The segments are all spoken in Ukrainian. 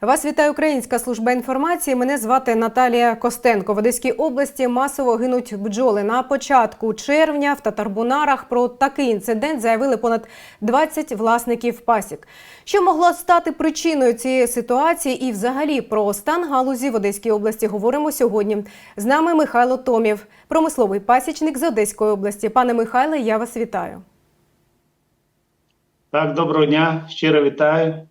Вас вітає Українська служба інформації. Мене звати Наталія Костенко. В Одеській області масово гинуть бджоли. На початку червня в Татарбунарах про такий інцидент заявили понад 20 власників пасік. Що могло стати причиною цієї ситуації і взагалі про стан галузі в Одеській області говоримо сьогодні. З нами Михайло Томів, промисловий пасічник з Одеської області. Пане Михайле, я вас вітаю. Так, доброго дня, щиро вітаю.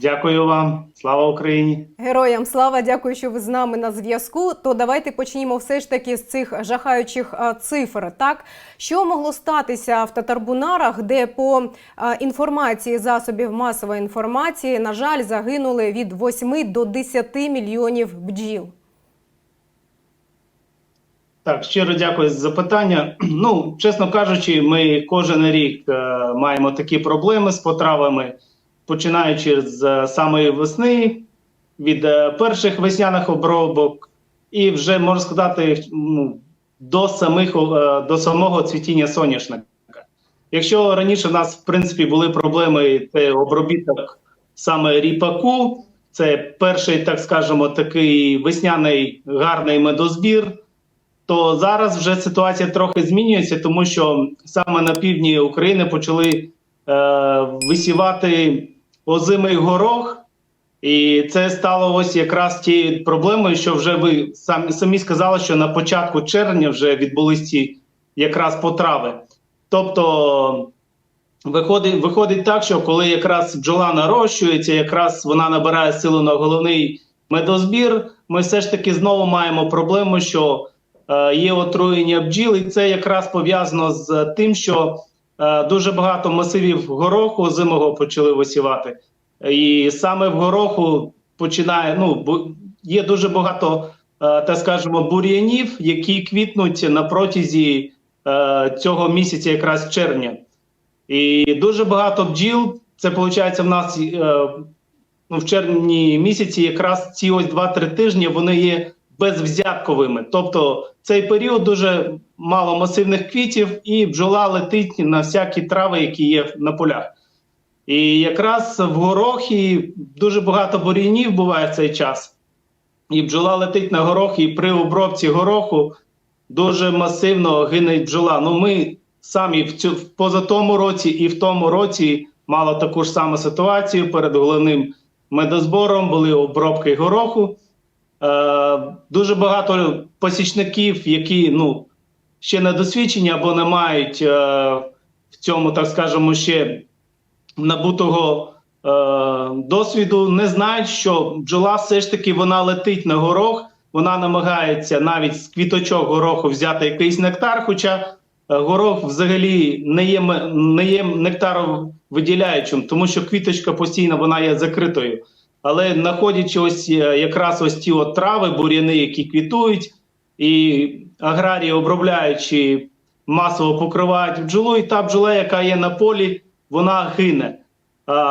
Дякую вам. Слава Україні! Героям слава, дякую, що ви з нами на зв'язку. То давайте почнімо все ж таки з цих жахаючих цифр. Так що могло статися в Татарбунарах, де по інформації засобів масової інформації, на жаль, загинули від 8 до 10 мільйонів бджіл. Так, щиро дякую за запитання. Ну, чесно кажучи, ми кожен рік е, маємо такі проблеми з потравами, починаючи з е, самої весни, від е, перших весняних обробок, і вже можна сказати, ну, до самих е, до самого цвітіння соняшника. Якщо раніше в нас в принципі були проблеми, це обробіток саме ріпаку, це перший, так скажемо, такий весняний гарний медозбір. То зараз вже ситуація трохи змінюється, тому що саме на півдні України почали е, висівати озимий горох, і це стало ось якраз тією проблемою, що вже ви самі, самі сказали, що на початку червня вже відбулись ці якраз потрави. Тобто виходить, виходить так, що коли якраз бджола нарощується, якраз вона набирає силу на головний медозбір, ми все ж таки знову маємо проблему, що е, є отруєння бджіл, і це якраз пов'язано з тим, що дуже багато масивів гороху зимого почали висівати. І саме в гороху починає, ну, є дуже багато, е, так скажемо, бур'янів, які квітнуть на протязі е, цього місяця, якраз червня. І дуже багато бджіл, це виходить в нас е, ну, в червні місяці, якраз ці ось 2-3 тижні вони є безвзятковими. Тобто цей період дуже мало масивних квітів, і бджола летить на всякі трави, які є на полях. І якраз в горохі дуже багато бур'янів буває в цей час. І бджола летить на горох, і при обробці гороху дуже масивно гине бджола. Ну, ми самі в цю в позатому році і в тому році мали таку ж саму ситуацію перед головним медозбором. Були обробки гороху. Е, дуже багато посічників, які ну, ще не досвідчені або не мають е, в цьому, так скажемо, ще набутого е, досвіду, не знають, що бджола все ж таки вона летить на горох, вона намагається навіть з квіточок гороху взяти якийсь нектар, хоча е, горох взагалі не є, не є нектаровиділяючим, тому що квіточка постійно вона є закритою. Але знаходячи ось е, якраз ось ті от трави, бур'яни, які квітують, і аграрії, обробляючи, масово покривають бджолу, і та бджола, яка є на полі, вона гине.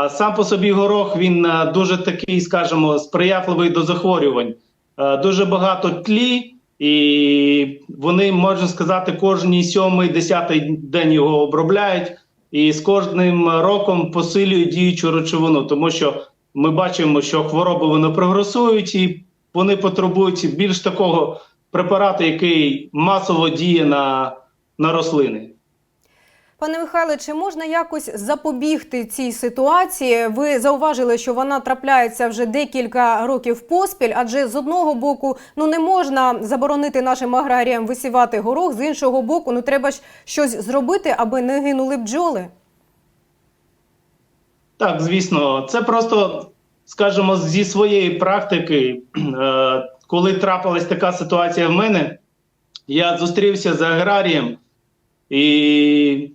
Сам по собі горох він е, дуже такий, скажімо, сприятливий до захворювань. Е, Дуже багато тлі, і вони, можна сказати, кожний сьомий, десятий день його обробляють, і з кожним роком посилюють діючу речовину, тому що ми бачимо, що хвороби вони прогресують, і вони потребують більш такого препарату, який масово діє на, на рослини. Пане Михайле, чи можна якось запобігти цій ситуації? Ви зауважили, що вона трапляється вже декілька років поспіль, адже з одного боку ну не можна заборонити нашим аграріям висівати горох, з іншого боку, ну треба ж щось зробити, аби не гинули бджоли. Так, звісно, це просто, скажімо, зі своєї практики, е, коли трапилась така ситуація в мене, я зустрівся з аграрієм, і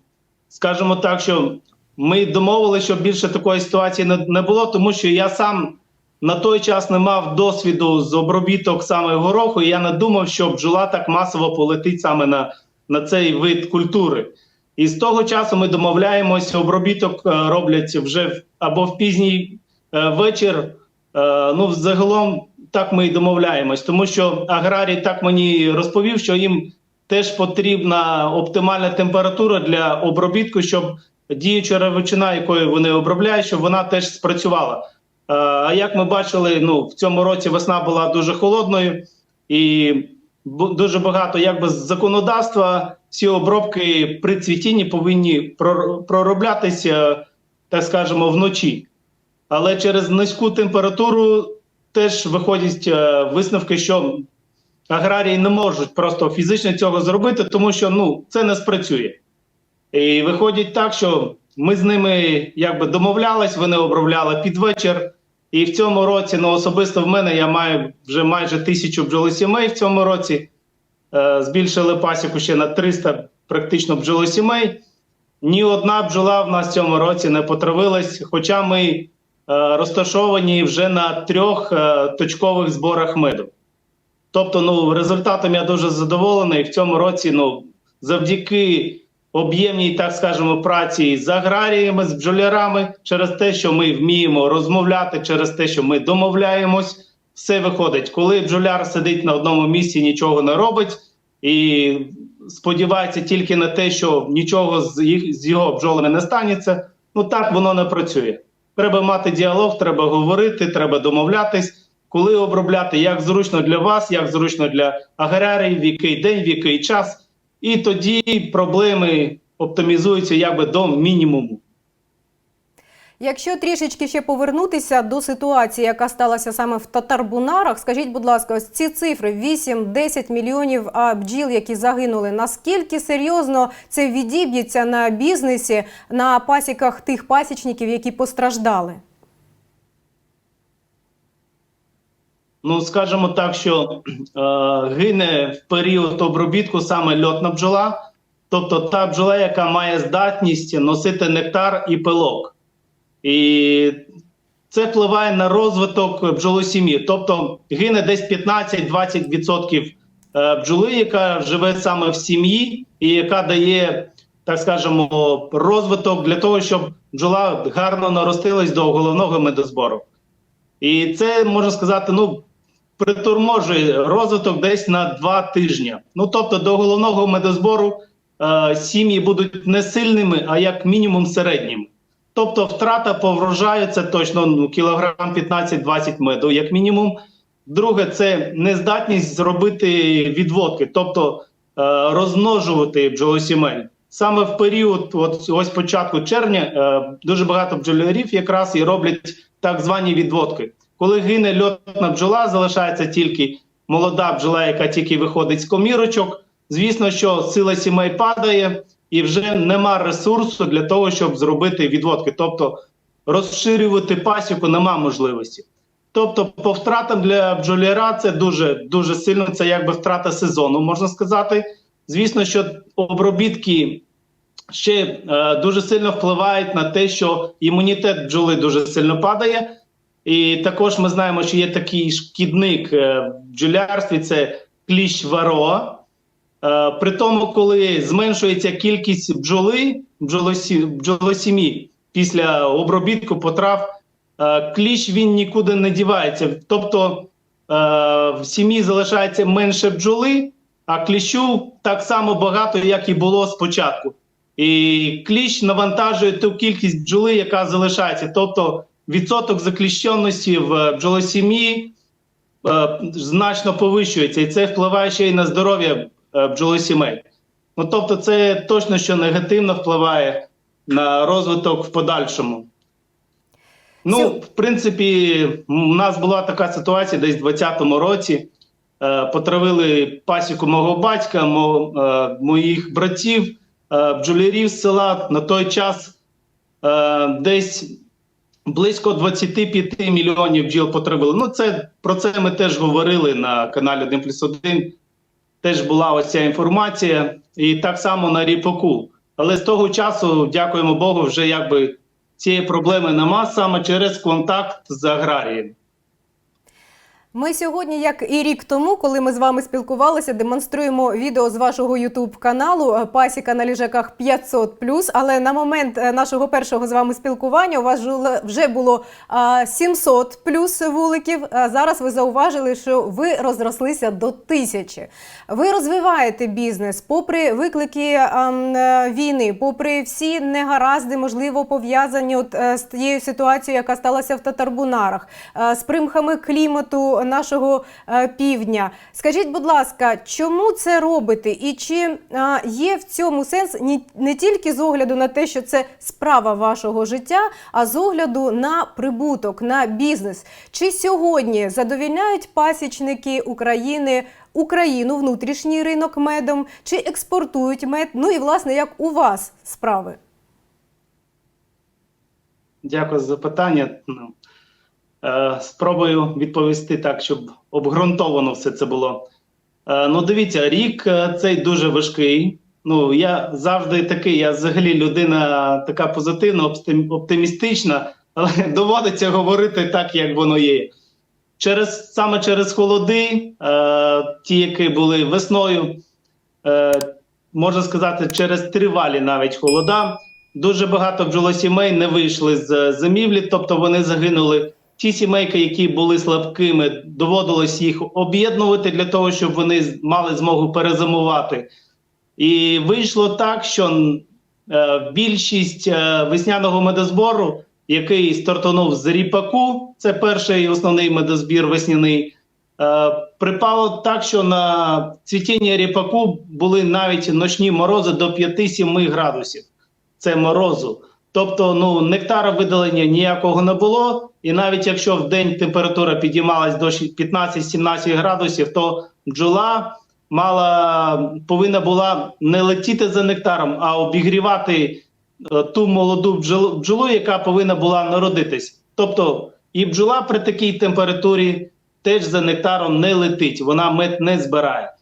скажімо так, що ми домовилися, щоб більше такої ситуації не було, тому що я сам на той час не мав досвіду з обробіток саме гороху, і я не думав, що бджола так масово полетить саме на, на цей вид культури. І з того часу ми домовляємося, обробіток е, роблять вже або в пізній е, вечір. Е, ну, загалом так ми і домовляємось, тому що аграрій так мені розповів, що їм теж потрібна оптимальна температура для обробітку, щоб діюча речовина, якою вони обробляють, щоб вона теж спрацювала. А як ми бачили, ну в цьому році весна була дуже холодною, і дуже багато якби законодавства всі обробки при цвітінні повинні пророблятися, так скажемо, вночі. Але через низьку температуру теж виходять е, висновки, що аграрії не можуть просто фізично цього зробити, тому що ну це не спрацює. І виходить так, що ми з ними якби домовлялись, вони обробляли під вечір. І в цьому році, ну особисто в мене я маю вже майже тисячу бджолосімей в цьому році. Е, збільшили пасіку ще на 300 практично бджолосімей. Ні одна бджола в нас в цьому році не потравилась, хоча ми е, розташовані вже на трьох е, точкових зборах меду. Тобто, ну, результатом я дуже задоволений. В цьому році, ну, завдяки об'ємній, так скажемо, праці з аграріями, з бджолярами, через те, що ми вміємо розмовляти, через те, що ми домовляємось, все виходить. Коли бджоляр сидить на одному місці, нічого не робить і сподівається тільки на те, що нічого з, їх, з його бджолами не станеться, ну так воно не працює. Треба мати діалог, треба говорити, треба домовлятись, коли обробляти, як зручно для вас, як зручно для аграріїв, в який день, в який час. І тоді проблеми оптимізуються якби до мінімуму. Якщо трішечки ще повернутися до ситуації, яка сталася саме в Татарбунарах, скажіть, будь ласка, ось ці цифри 8-10 мільйонів бджіл, які загинули. Наскільки серйозно це відіб'ється на бізнесі, на пасіках тих пасічників, які постраждали? Ну, скажімо так, що е, гине в період обробітку саме льотна бджола, тобто та бджола, яка має здатність носити нектар і пилок. І це впливає на розвиток бджолосім'ї. Тобто гине десь 15-20% е, бджоли, яка живе саме в сім'ї, і яка дає, так скажемо, розвиток для того, щоб бджола гарно наростилась до головного медозбору. І це можна сказати, ну приторможує розвиток десь на два тижні. Ну тобто, до головного медозбору е, сім'ї будуть не сильними, а як мінімум середніми. Тобто, втрата по врожаю це точно ну, кілограм 15-20 меду, як мінімум. Друге, це нездатність зробити відводки, тобто е, розмножувати бджолосімей. Саме в період, от ось початку червня, е, дуже багато бджолярів якраз і роблять так звані відводки. Коли гине льотна бджола, залишається тільки молода бджола, яка тільки виходить з комірочок. Звісно, що сила сімей падає, і вже нема ресурсу для того, щоб зробити відводки. Тобто розширювати пасіку нема можливості. Тобто, по втратам для бджоляра це дуже дуже сильно. Це якби втрата сезону, можна сказати. Звісно, що обробітки ще е, дуже сильно впливають на те, що імунітет бджоли дуже сильно падає. І також ми знаємо, що є такий шкідник е, в бджолярстві це кліщ вароа. Е, При тому, коли зменшується кількість бджоли, бджолосі, бджолосім'ї після обробітку потрав, е, кліщ він нікуди не дівається. Тобто е, в сім'ї залишається менше бджоли, а кліщу так само багато, як і було спочатку. І кліщ навантажує ту кількість бджоли, яка залишається. Тобто відсоток закліщеності в бджолосім'ї значно повищується, і це впливає ще й на здоров'я бджолосімей. Ну тобто, це точно що негативно впливає на розвиток в подальшому. Ну, в принципі, у нас була така ситуація десь в 2020 році. Е, потравили пасіку мого батька, мо, е, моїх братів, е, бджолярів з села на той час е, десь близько 25 мільйонів бджіл потравили. Ну, це про це ми теж говорили на каналі 1 плюс 1. Теж була ось ця інформація, і так само на ріпаку. Але з того часу, дякуємо Богу, вже якби цієї проблеми нема саме через контакт з аграрієм. Ми сьогодні, як і рік тому, коли ми з вами спілкувалися, демонструємо відео з вашого Ютуб каналу е, Пасіка на ліжаках 500+. Але на момент е, нашого першого з вами спілкування у вас вже було а, 700 плюс вуликів. Зараз ви зауважили, що ви розрослися до тисячі. Ви розвиваєте бізнес попри виклики е, війни, попри всі негаразди, можливо, пов'язані з тією ситуацією, яка сталася в Татарбунарах, з примхами клімату нашого е, півдня. Скажіть, будь ласка, чому це робите? І чи є в цьому сенс не тільки з огляду на те, що це справа вашого життя, а з огляду на прибуток, на бізнес? Чи сьогодні задовільняють пасічники України Україну, внутрішній ринок медом, чи експортують мед? Ну і власне, як у вас справи? Дякую за запитання. Е, Спробую відповісти так, щоб обґрунтовано все це було. Е, Ну, дивіться, рік е, цей дуже важкий. Ну, я завжди такий, я взагалі людина така позитивна, оптимістична, але доводиться говорити так, як воно є. Через саме через холоди, е, ті, які були весною, е, можна сказати, через тривалі навіть холода. Дуже багато бджолосімей не вийшли з зимівлі, тобто вони загинули. Ті сімейки, які були слабкими, доводилось їх об'єднувати для того, щоб вони мали змогу перезимувати. І вийшло так, що е, більшість е, весняного медозбору, який стартанув з ріпаку, це перший основний медозбір весняний, е, припало так, що на цвітіння ріпаку були навіть ночні морози до 5-7 градусів. Це морозу. Тобто, ну нектара видалення ніякого не було, і навіть якщо в день температура підіймалась до 15-17 градусів, то бджола мала повинна була не летіти за нектаром, а обігрівати е, ту молоду бджолу, яка повинна була народитись. Тобто, і бджола при такій температурі теж за нектаром не летить, вона мед не збирає.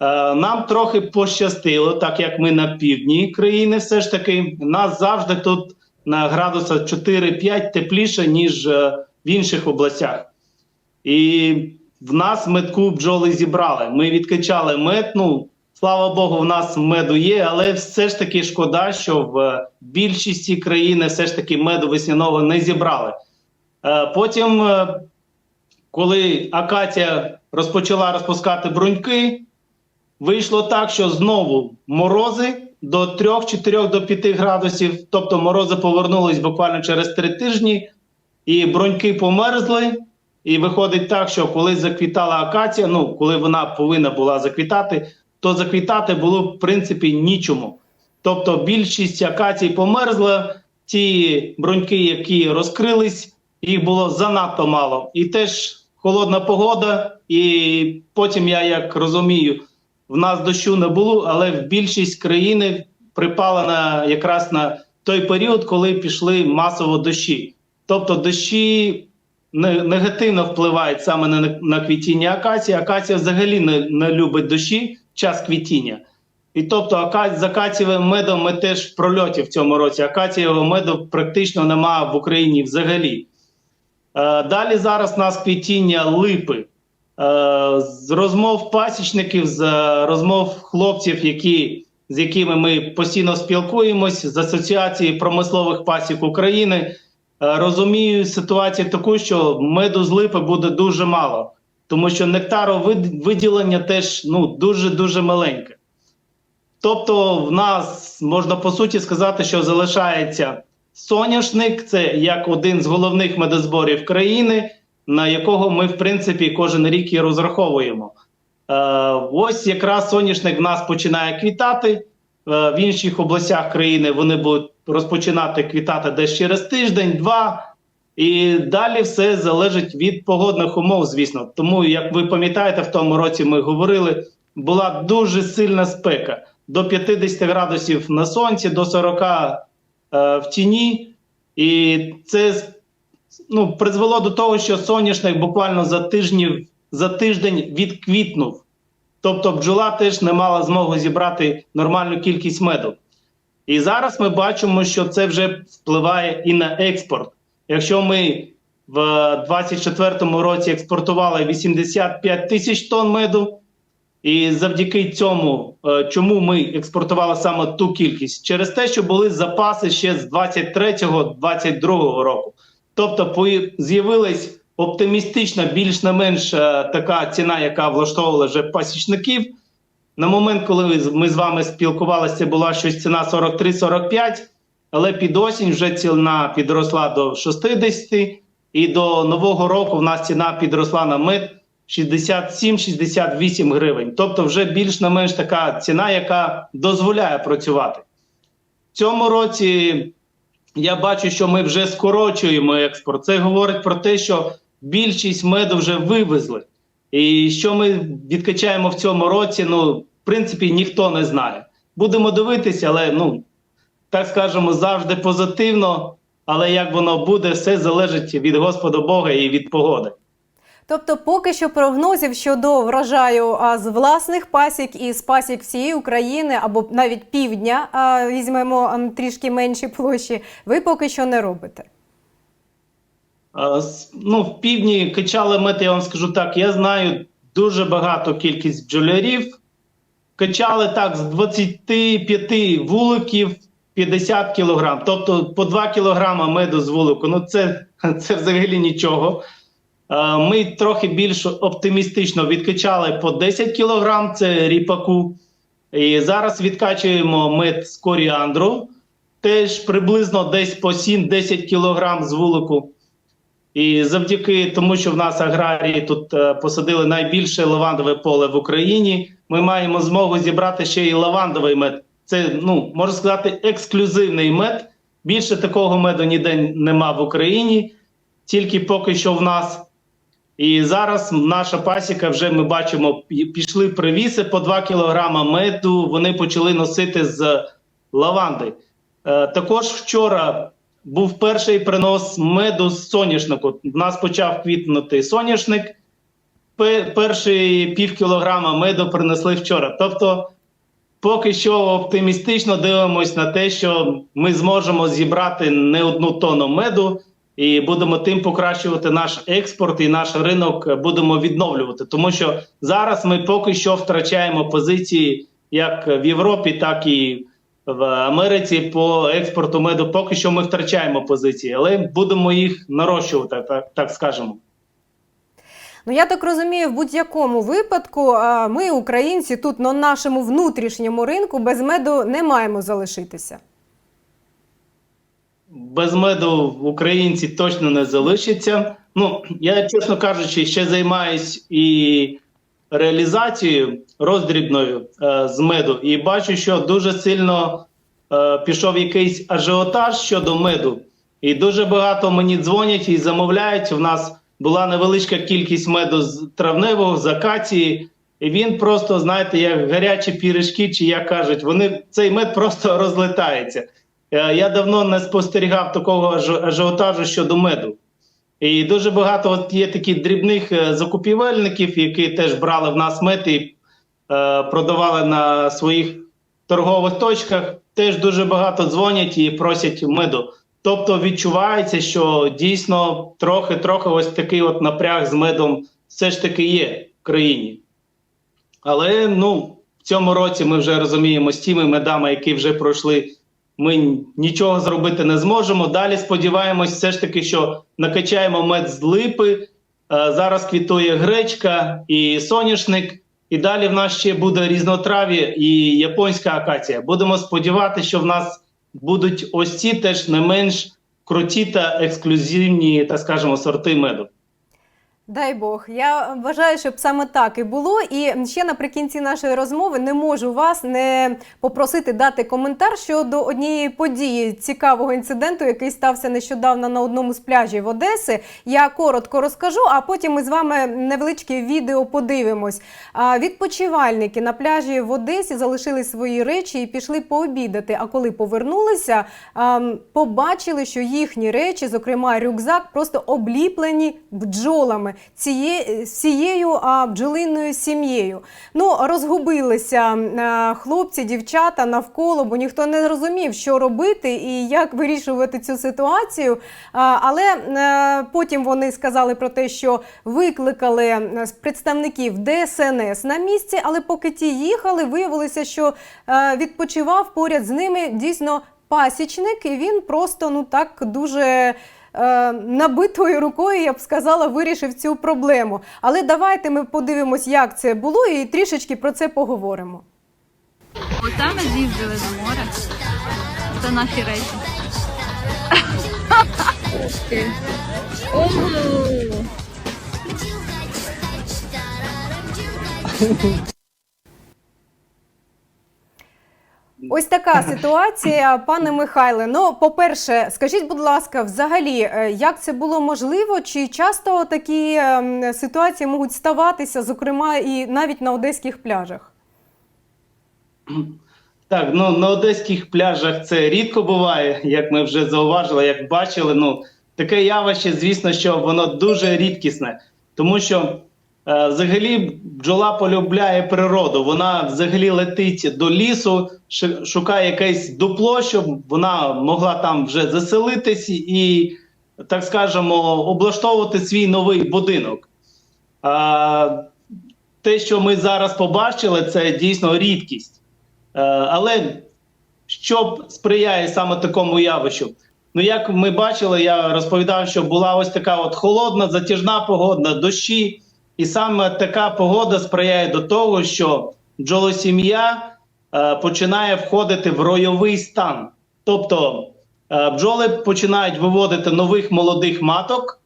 Е, Нам трохи пощастило, так як ми на півдні країни, все ж таки, нас завжди тут на градуса 4-5 тепліше, ніж е, в інших областях. І в нас медку бджоли зібрали. Ми відкачали мед. Ну, слава Богу, в нас меду є, але все ж таки шкода, що в більшості країни все ж таки меду весняного не зібрали. Е, Потім, е, коли акація розпочала розпускати бруньки, вийшло так, що знову морози до 3, 4 до 5 градусів, тобто морози повернулись буквально через 3 тижні, і броньки померзли. І виходить так, що коли заквітала акація, ну коли вона повинна була заквітати, то заквітати було в принципі нічому. Тобто більшість акацій померзла, ті броньки, які розкрились, їх було занадто мало. І теж холодна погода, і потім я як розумію, в нас дощу не було, але в більшість країни припала на якраз на той період, коли пішли масово дощі. Тобто дощі негативно впливають саме на, на квітіння акації. Акація взагалі не, не любить дощі час квітіння. І тобто з акацієвим медом ми теж в прольоті в цьому році. Акацієвого меду практично немає в Україні взагалі. Е, далі зараз у нас квітіння липи. Е, з розмов пасічників, з е, розмов хлопців, які, з якими ми постійно спілкуємось, з Асоціації промислових пасік України, е, розумію ситуацію таку, що меду з липи буде дуже мало, тому що нектаровиділення теж ну, дуже-дуже маленьке. Тобто, в нас можна по суті сказати, що залишається соняшник, це як один з головних медозборів країни, на якого ми, в принципі, кожен рік і розраховуємо. Е, ось якраз соняшник в нас починає квітати. Е, в інших областях країни вони будуть розпочинати квітати десь через тиждень-два. І далі все залежить від погодних умов, звісно. Тому, як ви пам'ятаєте, в тому році ми говорили, була дуже сильна спека до 50 градусів на сонці, до 40 е, в тіні. І це ну, призвело до того, що соняшник буквально за тижнів, за тиждень відквітнув. Тобто бджола теж не мала змоги зібрати нормальну кількість меду. І зараз ми бачимо, що це вже впливає і на експорт. Якщо ми в 2024 році експортували 85 тисяч тонн меду. І завдяки цьому, е, чому ми експортували саме ту кількість? Через те, що були запаси ще з 23-22 року. Тобто з'явилась оптимістична, більш не менш е, така ціна, яка влаштовувала вже пасічників. На момент, коли ми з вами спілкувалися, була щось ціна 43-45, але під осінь вже ціна підросла до 60, і до нового року в нас ціна підросла на мед 67-68 гривень. Тобто, вже більш не менш така ціна, яка дозволяє працювати. В цьому році я бачу, що ми вже скорочуємо експорт. Це говорить про те, що більшість меду вже вивезли. І що ми відкачаємо в цьому році, ну, в принципі, ніхто не знає. Будемо дивитися, але ну, так скажемо, завжди позитивно. Але як воно буде, все залежить від Господа Бога і від погоди. Тобто, поки що прогнозів щодо врожаю з власних пасік і з пасік всієї України або навіть півдня візьмемо трішки менші площі, ви поки що не робите. Ну, в півдні качали мед, я вам скажу так. Я знаю дуже багато кількість бджолярів. Качали так з 25 вуликів 50 кілограм. Тобто по 2 кілограма меду з вулику. Ну, це, це взагалі нічого. Е, Ми трохи більш оптимістично відкачали по 10 кілограм, це ріпаку. І зараз відкачуємо мед з коріандру, теж приблизно десь по 7-10 кілограм з вулику. І завдяки тому, що в нас аграрії тут е, посадили найбільше лавандове поле в Україні, ми маємо змогу зібрати ще й лавандовий мед. Це, ну, можна сказати, ексклюзивний мед. Більше такого меду ніде нема в Україні, тільки поки що в нас. І зараз наша пасіка вже ми бачимо, пішли привіси по 2 кілограма меду. Вони почали носити з лаванди. Е, також вчора був перший принос меду з соняшнику. В нас почав квітнути соняшник. Пе- Перші пів кілограма меду принесли вчора. Тобто, поки що оптимістично дивимося на те, що ми зможемо зібрати не одну тонну меду, і будемо тим покращувати наш експорт і наш ринок е, будемо відновлювати. Тому що зараз ми поки що втрачаємо позиції як в Європі, так і в Америці по експорту меду. Поки що ми втрачаємо позиції, але будемо їх нарощувати, так, так скажемо. Ну я так розумію, в будь-якому випадку ми, українці, тут на нашому внутрішньому ринку без меду не маємо залишитися. Без меду українці точно не залишаться. Ну, я, чесно кажучи, ще займаюсь і реалізацією роздрібною е, з меду, і бачу, що дуже сильно е, пішов якийсь ажіотаж щодо меду. І дуже багато мені дзвонять і замовляють. У нас була невеличка кількість меду з травневого, з акації. І він просто, знаєте, як гарячі пірішки, чи як кажуть, вони цей мед просто розлетається. Е, Я давно не спостерігав такого ажіотажу щодо меду. І дуже багато от є таких дрібних е, закупівельників, які теж брали в нас мед і е, продавали на своїх торгових точках. Теж дуже багато дзвонять і просять меду. Тобто відчувається, що дійсно трохи-трохи ось такий от напряг з медом все ж таки є в країні. Але ну, в цьому році ми вже розуміємо з тими медами, які вже пройшли, ми нічого зробити не зможемо. Далі сподіваємось, все ж таки, що накачаємо мед з липи. Е, Зараз квітує гречка і соняшник. І далі в нас ще буде різнотрав'я і японська акація. Будемо сподіватися, що в нас будуть ось ці теж не менш круті та ексклюзивні, так скажемо, сорти меду. Дай Бог, я вважаю, щоб саме так і було. І ще наприкінці нашої розмови не можу вас не попросити дати коментар щодо однієї події цікавого інциденту, який стався нещодавно на одному з пляжів Одеси. Я коротко розкажу, а потім ми з вами невеличке відео подивимось. Відпочивальники на пляжі в Одесі залишили свої речі і пішли пообідати. А коли повернулися, побачили, що їхні речі, зокрема рюкзак, просто обліплені бджолами. Ціє, всією а, бджолинною сім'єю. Ну, розгубилися е, хлопці, дівчата навколо, бо ніхто не розумів, що робити і як вирішувати цю ситуацію. А, але е, потім вони сказали про те, що викликали е, представників ДСНС на місці, але поки ті їхали, виявилося, що е, відпочивав поряд з ними дійсно пасічник, і він просто ну так дуже. Е, Набитою рукою, я б сказала, вирішив цю проблему. Але давайте ми подивимось, як це було, і трішечки про це поговоримо. Оце ми з'їздили до моря. Це наші речі. Ого! Ось така ситуація, пане Михайле. Ну, по-перше, скажіть, будь ласка, взагалі, е, як це було можливо? Чи часто такі ем, ситуації можуть ставатися, зокрема, і навіть на одеських пляжах? Так, ну на одеських пляжах це рідко буває, як ми вже зауважили, як бачили. Ну таке явище, звісно, що воно дуже рідкісне, тому що взагалі бджола полюбляє природу. Вона взагалі летить до лісу, шукає якесь дупло, щоб вона могла там вже заселитись і, так скажемо, облаштовувати свій новий будинок. А, те, що ми зараз побачили, це дійсно рідкість. Е, Але що сприяє саме такому явищу? Ну, як ми бачили, я розповідав, що була ось така от холодна, затяжна погода, дощі, і саме така погода сприяє до того, що бджолосім'я е, починає входити в ройовий стан. Тобто е, бджоли починають виводити нових молодих маток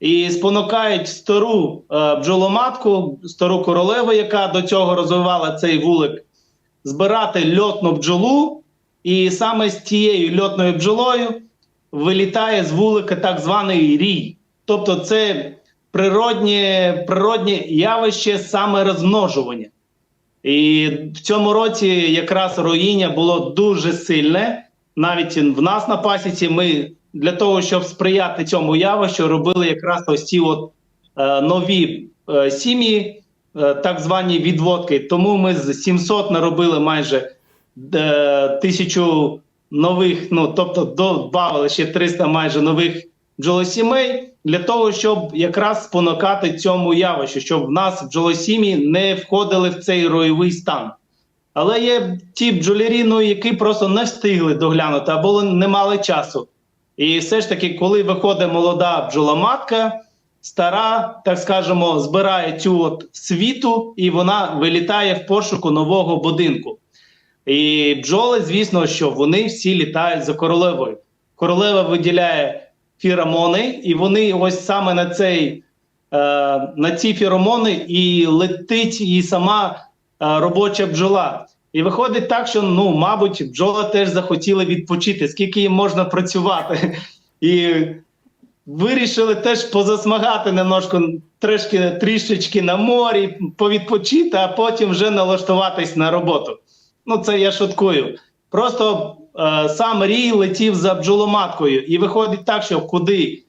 і спонукають стару е, бджоломатку, стару королеву, яка до цього розвивала цей вулик, збирати льотну бджолу, і саме з тією льотною бджолою вилітає з вулика так званий рій. Тобто це природнє, природнє явище саме розмножування. І в цьому році якраз роїння було дуже сильне. Навіть в нас на пасіці ми для того, щоб сприяти цьому явищу, робили якраз ось ці от е, нові е, сім'ї, е, так звані відводки. Тому ми з 700 наробили майже е, тисячу нових, ну тобто додавали ще 300 майже нових бджолосімей для того, щоб якраз спонукати цьому явищу, щоб в нас бджолосім'ї не входили в цей ройовий стан. Але є ті бджолярі, ну, які просто не встигли доглянути або не мали часу. І все ж таки, коли виходить молода бджоломатка, стара, так скажемо, збирає цю от світу, і вона вилітає в пошуку нового будинку. І бджоли, звісно, що вони всі літають за королевою. Королева виділяє фіромони, і вони ось саме на цей, е, на ці фіромони і летить і сама е, робоча бджола. І виходить так, що ну, мабуть, бджоли теж захотіли відпочити, скільки їм можна працювати. І вирішили теж позасмагати немножко трішки, трішечки на морі, повідпочити, а потім вже налаштуватись на роботу. Ну, це я шуткую. Просто е, сам рій летів за бджоломаткою, і виходить так, що куди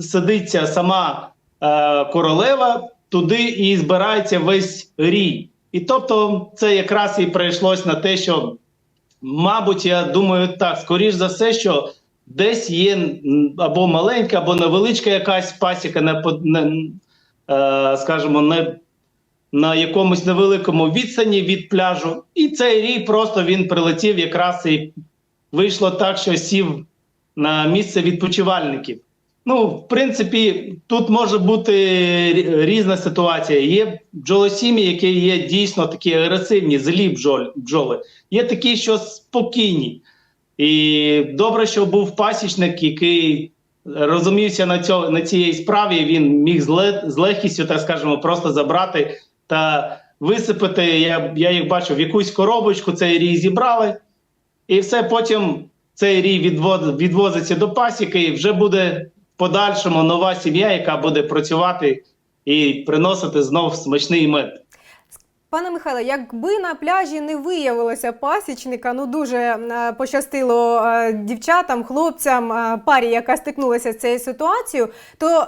сидиться сама е, королева, туди і збирається весь рій. І тобто, це якраз і прийшлось на те, що, мабуть, я думаю, так, скоріш за все, що десь є або маленька, або невеличка якась пасіка, не, не, е, скажімо, не на якомусь невеликому відстані від пляжу, і цей рій просто він прилетів якраз і вийшло так, що сів на місце відпочивальників. Ну, в принципі, тут може бути різна ситуація. Є бджолосім'ї, які є дійсно такі агресивні, злі бджоли. Є такі, що спокійні. І добре, що був пасічник, який розумівся на, цьо, на цій справі, він міг з легкістю, так скажемо, просто забрати та висипати. Я, я їх бачу в якусь коробочку, цей рій зібрали, і все потім цей рій відвод, відвозиться до пасіки, і вже буде в подальшому нова сім'я, яка буде працювати і приносити знов смачний мед. Пане Михайло, якби на пляжі не виявилося пасічника, ну дуже е, пощастило е, дівчатам, хлопцям, е, парі, яка стикнулася з цією ситуацією, то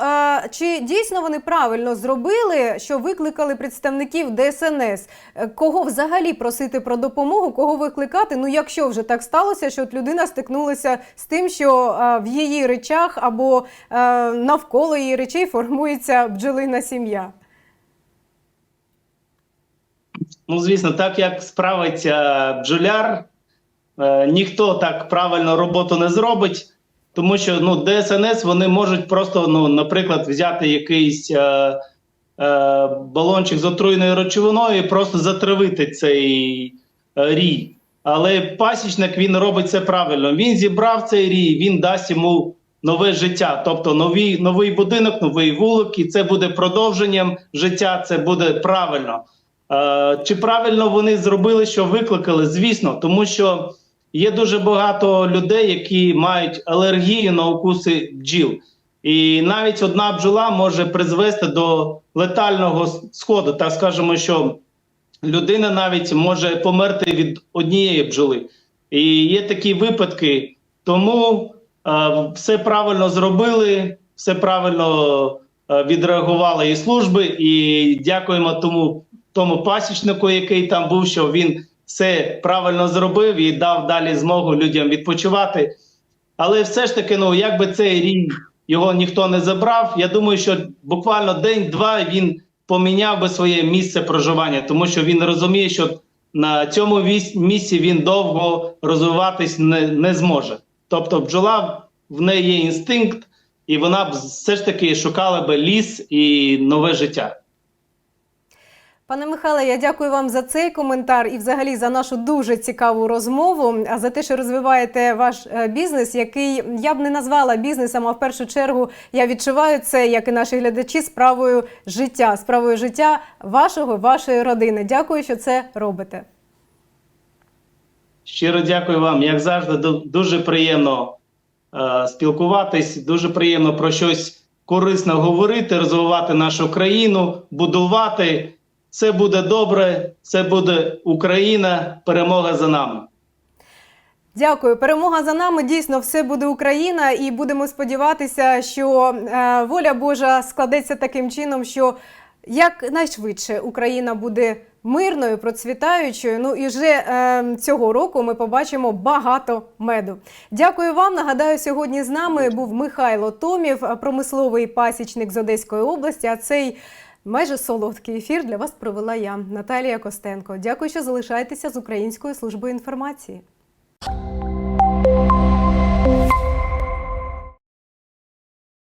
чи дійсно вони правильно зробили, що викликали представників ДСНС? Кого взагалі просити про допомогу, кого викликати? Ну, якщо вже так сталося, що от людина стикнулася з тим, що в її речах або навколо її речей формується бджолина сім'я. Ну, звісно, так як справиться бджоляр, е, ніхто так правильно роботу не зробить, тому що ну, ДСНС вони можуть просто, ну, наприклад, взяти якийсь е, е, балончик з отруєною речовиною і просто затравити цей е, рій. Але пасічник він робить це правильно. Він зібрав цей рій, він дасть йому нове життя, тобто новий, новий будинок, новий вулик, і це буде продовженням життя, це буде правильно. Е, Чи правильно вони зробили, що викликали? Звісно, тому що є дуже багато людей, які мають алергію на укуси бджіл. І навіть одна бджола може призвести до летального сходу. Так скажемо, що людина навіть може померти від однієї бджоли. І є такі випадки. Тому е, все правильно зробили, все правильно е, відреагували і служби. І дякуємо тому, тому пасічнику, який там був, що він все правильно зробив і дав далі змогу людям відпочивати. Але все ж таки, ну якби цей рій його ніхто не забрав, я думаю, що буквально день-два він поміняв би своє місце проживання, тому що він розуміє, що на цьому місці він довго розвиватись не, не зможе. Тобто, бджола в неї є інстинкт, і вона б все ж таки шукала би ліс і нове життя. Пане Михайле, я дякую вам за цей коментар і взагалі за нашу дуже цікаву розмову. А за те, що розвиваєте ваш е, бізнес, який я б не назвала бізнесом, а в першу чергу я відчуваю це, як і наші глядачі, справою життя, справою життя вашого, вашої родини. Дякую, що це робите. Щиро дякую вам. Як завжди, дуже приємно е, спілкуватись, дуже приємно про щось корисне говорити, розвивати нашу країну, будувати. Все буде добре, це буде Україна, перемога за нами. Дякую. Перемога за нами. Дійсно, все буде Україна, і будемо сподіватися, що е, воля Божа складеться таким чином, що якнайшвидше Україна буде мирною, процвітаючою. Ну і вже е, цього року ми побачимо багато меду. Дякую вам. Нагадаю, сьогодні з нами був Михайло Томів, промисловий пасічник з Одеської області. А цей Майже солодкий ефір для вас провела я, Наталія Костенко. Дякую, що залишаєтеся з Українською службою інформації.